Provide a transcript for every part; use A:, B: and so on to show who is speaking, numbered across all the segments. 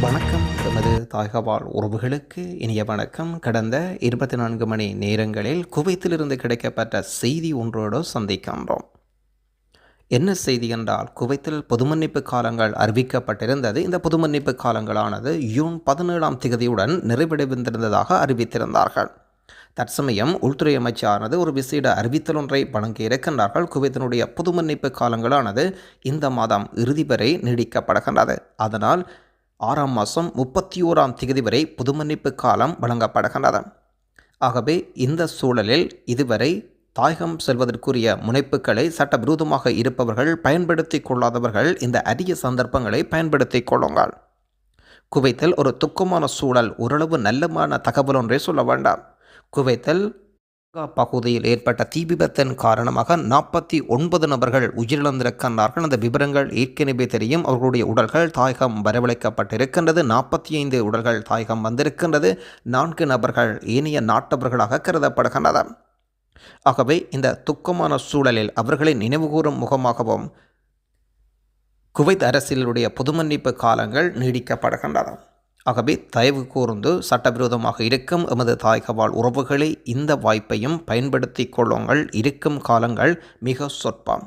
A: வணக்கம். எமது தாய்கவால் உறவுகளுக்கு இனிய வணக்கம். கடந்த இருபத்தி நான்கு மணி நேரங்களில் குவைத்திலிருந்து கிடைக்கப்பட்ட செய்தி ஒன்றோடு சந்திக்கின்றோம். என்ன செய்தி என்றால் குவைத்தில் பொதுமன்னிப்பு காலங்கள் அறிவிக்கப்பட்டிருந்தது. இந்த பொதுமன்னிப்பு காலங்களானது ஜூன் பதினேழாம் திகதியுடன் நிறைவடைந்திருந்ததாக அறிவித்திருந்தார்கள். தற்சமயம் உள்துறை அமைச்சரானது ஒரு விசேட அறிவித்தல் ஒன்றை வழங்கியிருக்கின்றார்கள் குவைத்தினுடைய பொதுமன்னிப்பு காலங்களானது இந்த மாதம் இறுதி வரை நீடிக்கப்படுகின்றது. அதனால் ஆறாம் மாதம் முப்பத்தி ஓராம் திகதி வரை புதுமன்னிப்பு காலம் வழங்கப்படுகின்றது. ஆகவே இந்த சூழலில் இதுவரை தாயகம் செல்வதற்குரிய முனைப்புகளை சட்டவிரோதமாக இருப்பவர்கள் பயன்படுத்தி கொள்ளாதவர்கள் இந்த அரிய சந்தர்ப்பங்களை பயன்படுத்தி கொள்ளுங்கள். குவைத்தில் ஒரு துக்கமான சூழல் ஓரளவு நல்லமான தகவல் ஒன்றே சொல்ல வேண்டாம். குவைத்தில் பகுதியில் ஏற்பட்ட தீ விபத்தின் காரணமாக நாற்பத்தி ஒன்பது நபர்கள் உயிரிழந்திருக்கின்றார்கள். அந்த விவரங்கள் ஏற்கனவே தெரியும். அவர்களுடைய உடல்கள் தாயகம் வரவழைக்கப்பட்டிருக்கின்றது. நாற்பத்தி ஐந்து உடல்கள் தாயகம் வந்திருக்கின்றது. நான்கு நபர்கள் ஏனைய நாட்டவர்களாக கருதப்படுகின்றன. ஆகவே இந்த துக்கமான சூழலில் அவர்களை நினைவுகூரும் முகமாகவும் குவைத் அரசியலுடைய பொதுமன்னிப்பு காலங்கள் நீடிக்கப்படுகின்றன. ஆகவே தயவு கூர்ந்து சட்டவிரோதமாக இருக்கும் எமது தாய்கவால் உறவுகளை இந்த வாய்ப்பையும் பயன்படுத்தி கொள்ளுங்கள். இருக்கும் காலங்கள் மிக சொற்பம்.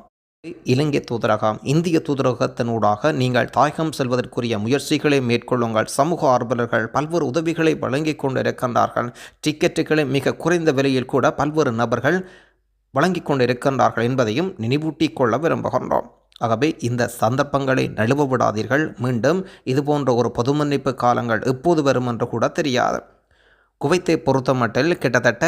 A: இலங்கை தூதரகம் இந்திய தூதரகத்தினூடாக நீங்கள் தாயகம் செல்வதற்குரிய முயற்சிகளை மேற்கொள்ளுங்கள். சமூக ஆர்வலர்கள் பல்வேறு உதவிகளை வழங்கி கொண்டிருக்கின்றார்கள். டிக்கெட்டுகளை மிக குறைந்த விலையில் கூட பல்வேறு நபர்கள் வழங்கி கொண்டிருக்கின்றார்கள் என்பதையும் நினைவூட்டிக் கொள்ள விரும்புகின்றோம். ஆகவே இந்த சந்தர்ப்பங்களை நழுவ விடாதீர்கள் மீண்டும் இதுபோன்ற ஒரு பொது மன்னிப்பு காலங்கள் எப்போது வரும் என்று கூட தெரியாது. குவைத்தை பொறுத்தமட்டில் கிட்டத்தட்ட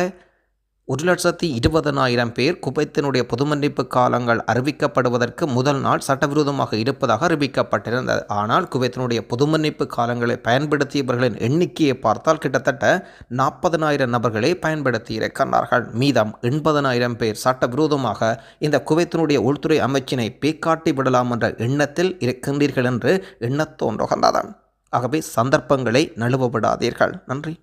A: ஒரு லட்சத்தி இருபதனாயிரம் பேர் குவைத்தினுடைய பொதுமன்னிப்பு காலங்கள் அறிவிக்கப்படுவதற்கு முதல் நாள் சட்டவிரோதமாக இருப்பதாக அறிவிக்கப்பட்டிருந்தது. ஆனால் குவைத்தினுடைய பொதுமன்னிப்பு காலங்களை பயன்படுத்தியவர்களின் எண்ணிக்கையை பார்த்தால் கிட்டத்தட்ட நாற்பதனாயிரம் நபர்களை பயன்படுத்தி இருக்கின்றார்கள் மீதம் எண்பதனாயிரம் பேர் சட்டவிரோதமாக இந்த குவைத்தினுடைய உள்துறை அமைச்சினை பேக்காட்டி விடலாம் என்ற எண்ணத்தில் இருக்கின்றீர்கள் என்று எண்ணத் தோன்றுகின்றது ஆகவே சந்தர்ப்பங்களை நழுவ விடாதீர்கள். நன்றி.